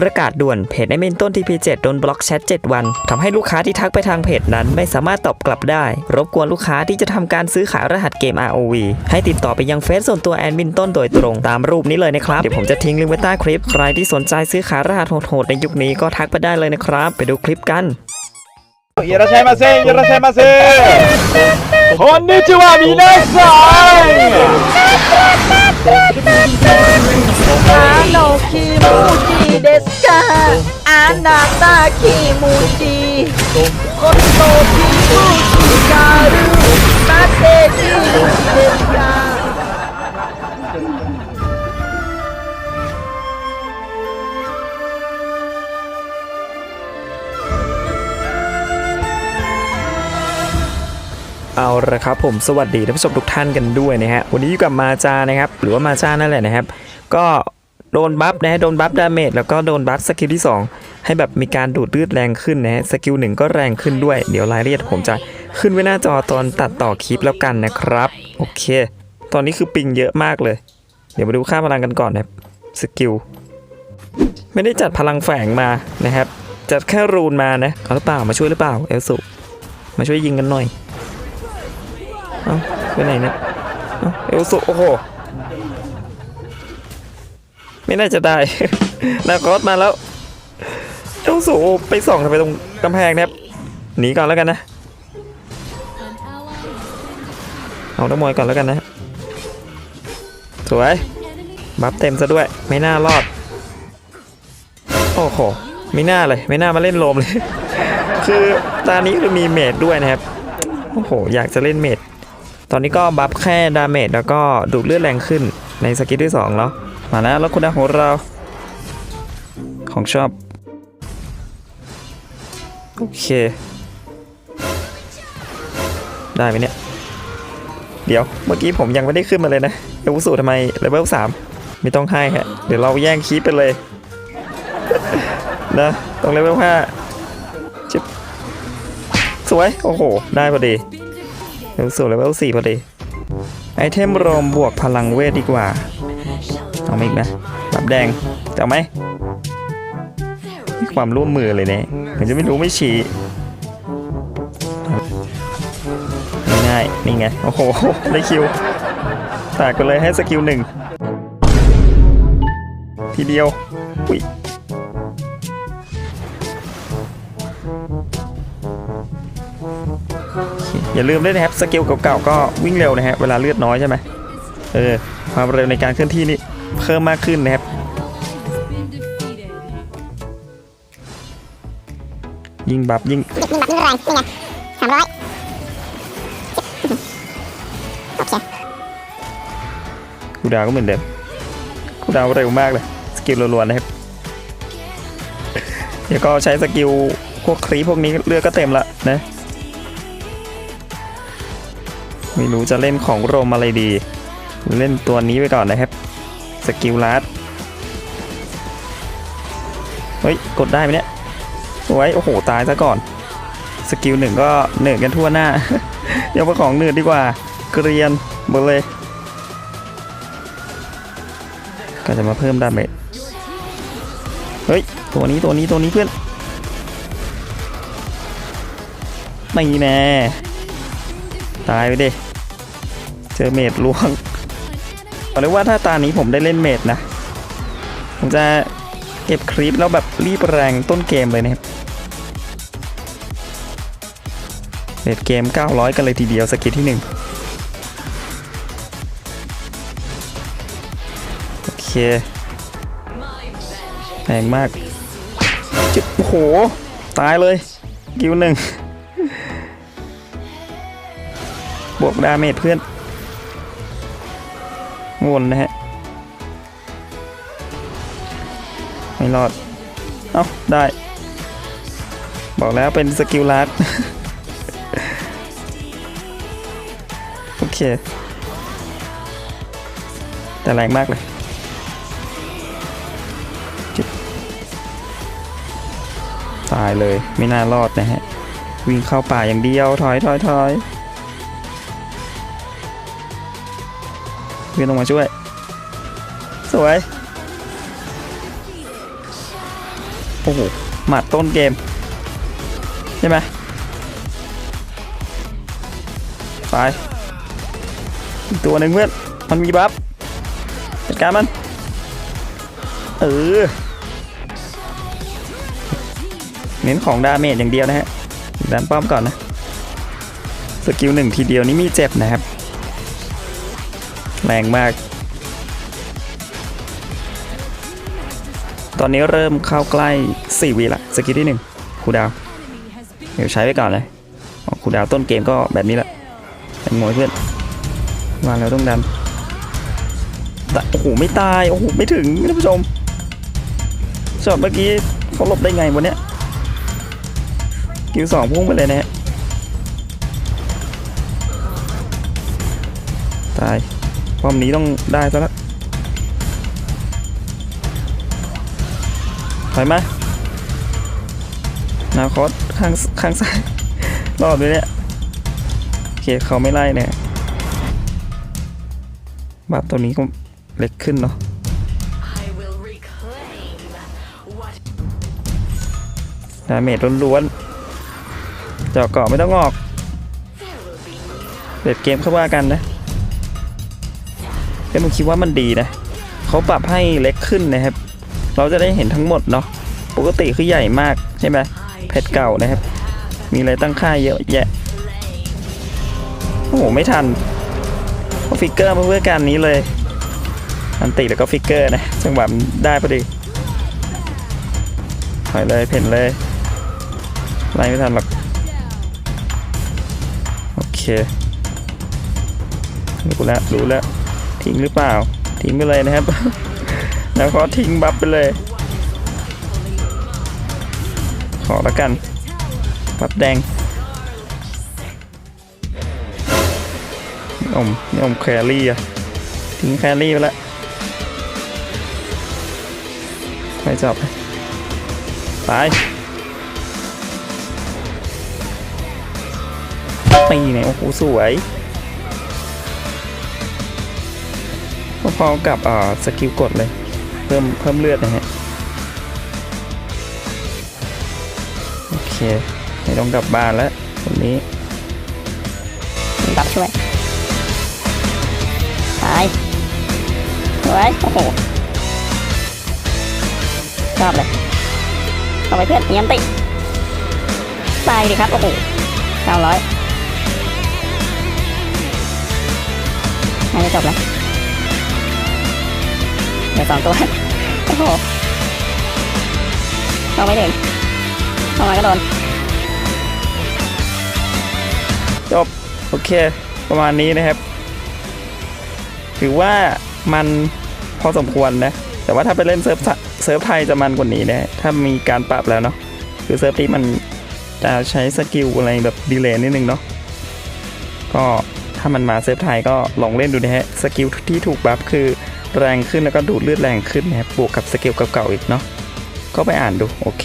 ประกาศด่วนเพจไอเมนต้น TP7 โดนบล็อกแชท7 วันทำให้ลูกค้าที่ทักไปทางเพจนั้นไม่สามารถตอบกลับได้ รบกวนลูกค้าที่จะทำการซื้อขายรหัสเกม ROV ให้ติดต่อไปยังเฟซส่วนตัวแอดมินต้นโดยตรงตามรูปนี้เลยนะครับ เดี๋ยวผมจะทิ้งลิงก์ไว้ใต้คลิป ใครที่สนใจซื้อขายรหัสโหดๆในยุคนี้ก็ทักไปได้เลยนะครับ ไปดูคลิปกัน いらっしゃいませいらっしゃいませ คนนี้ชื่อว่ามีนาไซอาโนคิมูจิเดสกาอานาตาคิมูจิโคโตคิมูจิการุมาเติ เอาละครับผมสวัสดีท่านผู้ชมทุกท่านกันด้วยนะฮะวันนี้อยู่กับมาจานะครับ หรือว่ามาจานั่นแหละนะครับ ก็โดนบัฟนะฮะโดนบัฟดาเมจแล้วก็โดนบัฟสกิลที่ 2 ให้แบบมีการดูดเลือดแรงขึ้นนะฮะสกิลหนึ่งก็แรงขึ้นด้วย เดี๋ยวรายละเอียดผมจะขึ้นไว้หน้าจอตอนตัดต่อคลิปแล้วกันนะครับ โอเค ตอนนี้คือปิงเยอะมากเลย เดี๋ยวมาดูค่าพลังกันก่อนนะครับสกิลไม่ได้จัดพลังแฝงมานะครับจัดแค่รูนมานะเขาหรือเปล่ามาช่วยหรือเปล่าเอลสุมาช่วยยิงกันหน่อย เอาไปไหนเนี่ยเอลสุโอ้โห ไม่น่าจะได้ นาคอสมาแล้ว เอลสุไปส่องไมตรงกำแพงเนี่ยหนีก่อนแล้วกันนะ เอาน้ำมวยก่อนแล้วกันนะ สวย บัฟเต็มซะด้วย ไม่น่ารอด โอ้โห ไม่น่าเลย ไม่น่ามาเล่นโลมเลย คือตานี้คือมีเมดด้วยนะครับ โอ้โห อยากจะเล่นเมด ตอนนี้ก็บัฟแค่ดาเมจแล้วก็ดูดเลือดแรงขึ้นในสกิลที่2แล้วมาแล้วแล้วคุณดาของเรา ของชอบ โอเค ได้ไหมเนี่ย เดี๋ยวเมื่อกี้ผมยังไม่ได้ขึ้นมาเลยนะเอลสูทำไมเลเวลสามไม่ต้องให้ฮะ เดี๋ยวเราแย่งคีปไปเลย นะ ตรงเลเวลห้าจิบสวย โอ้โห ได้พอดี เลเวลสูงเลเวลสี่พอดี ไอเทมโรมบวกพลังเวทดีกว่า เอามอีกนะแบบแดงจะไหมมีความร่วมมือเลยเนี่ยมันจะไม่รู้ไม่ชี้ง่ายนี่ไง โอ้โห ได้คิวตากไปเลยให้สกิลหนึ่งทีเดียวอุ้ย อย่าลืมด้วยนะครับสกิลเก่าๆก็วิ่งเร็วนะฮะเวลาเลือดน้อยใช่ไหมเออความเร็วในการเคลื่อนที่นี่เพิ่มมากขึ้นนะครับยิงบับยิงนี่แบบนี่แรงนี่ไงสามร้อยโอเคคูลดาวน์ก็เหมือนเดิมคูลดาวน์เร็วมากเลย สกิลล้วนๆนะครับ เดี๋ยวก็ใช้สกิลพวกครีปพวกนี้เลือดก็เต็มละนะ ไม่รู้จะเล่นของโรมอะไรดี เล่นตัวนี้ไปก่อนนะครับ สกิลลัดเฮ้ย กดได้ไหมเนี่ยสวยโอ้โห ตายซะก่อน สกิลหนึ่งก็เหนื่อยกันทั่วหน้า เดี๋ยวไปของเหนื่อยดีกว่า เกรียนหมดเลย ก็จะมาเพิ่มดาเมจเฮ้ย ตัวนี้ตัวนี้ตัวนี้เพื่อนไม่แน่ ตายไปดิ เจอเมดลวงบอกเลยว่าถ้าตานี้ผมได้เล่นเมดนะ ผมจะเก็บคลิปแล้วแบบรีบแรงต้นเกมเลยนะครับเมดเกม 900 กันเลยทีเดียวสกิลที่ 1 โอเคแรงมากโอ้โห ตายเลยกิวหนึ่ง บวกดาเมจเพื่อนวนนะฮะ ไม่รอด เอ้า ได้ บอกแล้วเป็นสกิลลัดโอเค แต่แรงมากเลยตายเลยไม่น่ารอดนะฮะ วิ่งเข้าป่าอย่างเดียว ถอยถอยถอย เพื่อนลงมาช่วย สวย โอ้โหหมัดต้นเกม ใช่ไหมไปอีกตัวหนึ่งเพื่อน มันมีบัฟจัดการมัน เออ เน้นของดาเมจอย่างเดียวนะฮะดันป้อมก่อนนะ สกิลหนึ่งทีเดียวนี่มีเจ็บนะครับ แรงมาก ตอนนี้เริ่มเข้าใกล้ 4วิละสกิลที่ 1 คูดาว เดี๋ยวใช้ไปก่อนเลยอ๋อคูดาวต้นเกมก็แบบนี้แหละเป็นมวยเพื่อนมาแล้วต้องดันแต่โอ้โห ไม่ตาย โอ้โห ไม่ถึงท่านผู้ชมช็อตเมื่อกี้เขาหลบได้ไงวะเนี้ยกิวสองพุ่งไปเลยนะฮะตาย ป้อมนี้ต้องได้ซะแล้วถอยมานาคอสข้างข้างซ้ายรอดเลยเนี่ยโอเคเขาไม่ไล่เนี่ยบัตรตัวนี้ก็เล็กขึ้นเนาะดาเมจล้วนๆเจาะเกาะไม่ต้องออกเด็ดเกมเข้าว่ากันนะ แต่ผมคิดว่ามันดีนะเขาปรับให้เล็กขึ้นนะครับ เราจะได้เห็นทั้งหมดเนาะปกติคือใหญ่มากใช่ไหมเพชรเก่านะครับ มีอะไรตั้งค่าเยอะแยะโอ้โหไม่ทันฟิกเกอร์มาเพื่อการนี้เลย อันติแล้วก็ฟิกเกอร์นะจังหวะมันได้พอดีถอยเลยเพ่นเลยไล่ไม่ทันหรอกโอเครู้แล้วรู้แล้ว ทิ้งหรือเปล่า ทิ้งไปเลยนะครับ แล้วก็ทิ้งบัฟไปเลย ขอแล้วกันบัฟแดงนี่อมนี่อมแครี่อะทิ้งแครี่ไปแล้วไปจับไปตีเนี่ยโอ้โหสวย พอๆกับอ่าสกิลกดเลย เพิ่มเพิ่มเลือดนะฮะ โอเค ไม่ต้องกลับบ้านแล้ววันนี้บัฟช่วยตายสวยโอ้โหชอบเลยเอาไปเพื่อนเยี่ยมติตายดิครับ โอ้โหเก้าร้อยน่าจะจบแล้ว เดี๋ยวสองตัว โอ้โหเอาไม่ถึงเอามาก็โดน จบ โอเค ประมาณนี้นะครับ ถือว่ามันพอสมควรนะ แต่ว่าถ้าไปเล่นเซิร์ฟเซิร์ฟไทยจะมันกว่านี้นะ ถ้ามีการปรับแล้วเนาะ คือเซิร์ฟนี้มันจะใช้สกิลอะไรแบบดีเลย์นิดนึงเนาะ ก็ถ้ามันมาเซิร์ฟไทยก็ลองเล่นดูนะฮะ สกิลที่ถูกบัฟคือ แรงขึ้นแล้วก็ดูดเลือดแรงขึ้นนะครับบวกกับสเกลเก่าๆอีกเนาะก็ไปอ่านดูโอเค